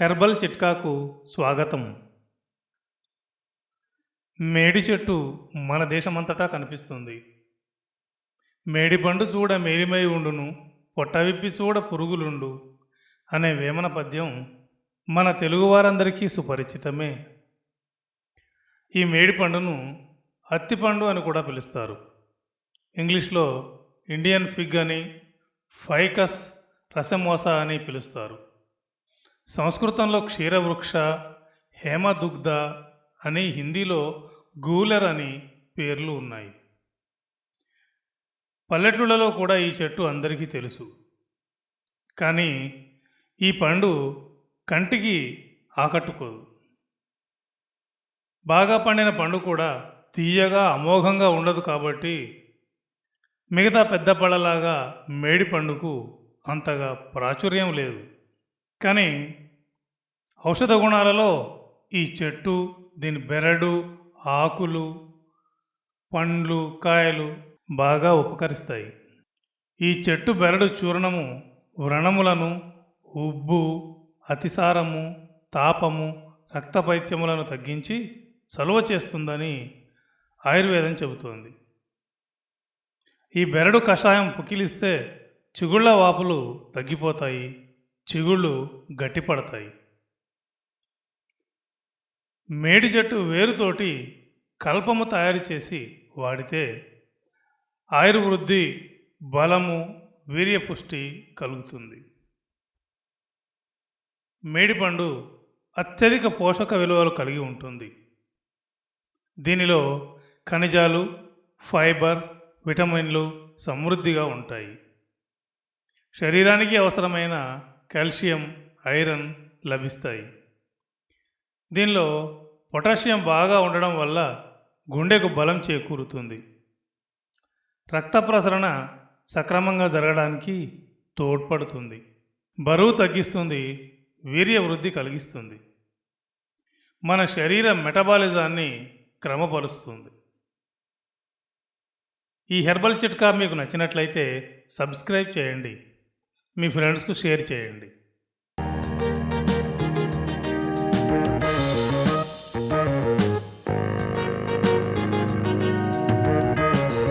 Herbal చిట్కాకు స్వాగతం. మేడి చెట్టు మన దేశమంతటా కనిపిస్తుంది. మేడి పండు చూడ మేలిమై ఉండును పొట్టవిప్పి చూడ పురుగులుండు అనే వేమన పద్యం మన తెలుగువారందరికీ సుపరిచితమే. ఈ మేడి పండును అత్తిపండు అని కూడా పిలుస్తారు. ఇంగ్లీష్లో ఇండియన్ ఫిగ్ అని ఫైకస్ రసమోస అని పిలుస్తారు. సంస్కృతంలో క్షీరవృక్ష హేమదుగ్ధ అని హిందీలో గూలర్ అని పేర్లు ఉన్నాయి. పల్లెటూళ్ళలో కూడా ఈ చెట్టు అందరికీ తెలుసు. కానీ ఈ పండు కంటికి ఆకట్టుకోదు. బాగా పండిన పండు కూడా తీయగా అమోఘంగా ఉండదు కాబట్టి మిగతా పెద్ద పళ్ళలాగా మేడి పండుకు అంతగా ప్రాచుర్యం లేదు. కానీ ఔషధ గుణాలలో ఈ చెట్టు దీని బెరడు ఆకులు పండ్లు కాయలు బాగా ఉపకరిస్తాయి. ఈ చెట్టు బెరడు చూర్ణము వ్రణములను ఉబ్బు అతిసారము తాపము రక్తపైత్యములను తగ్గించి సలువ చేస్తుందని ఆయుర్వేదం చెబుతోంది. ఈ బెరడు కషాయం పుకిలిస్తే చిగుళ్ళ వాపులు తగ్గిపోతాయి. చిగుళ్ళు గట్టిపడతాయి. మేడి చెట్టు వేరుతోటి కల్పము తయారు చేసి వాడితే ఆయుర్వృద్ధి బలము వీర్యపుష్టి కలుగుతుంది. మేడిపండు అత్యధిక పోషక విలువలు కలిగి ఉంటుంది. దీనిలో ఖనిజాలు ఫైబర్ విటమిన్లు సమృద్ధిగా ఉంటాయి. శరీరానికి అవసరమైన కాల్షియం ఐరన్ లభిస్తాయి. దీనిలో పొటాషియం బాగా ఉండడం వల్ల గుండెకు బలం చేకూరుతుంది. రక్త ప్రసరణ సక్రమంగా జరగడానికి తోడ్పడుతుంది. బరువు తగ్గిస్తుంది వీర్య వృద్ధి కలిగిస్తుంది. మన శరీర మెటబాలిజాన్ని క్రమపరుస్తుంది. ఈ హెర్బల్ చిట్కా మీకు నచ్చినట్లయితే సబ్స్క్రైబ్ చేయండి. మీ ఫ్రెండ్స్కు షేర్ చేయండి.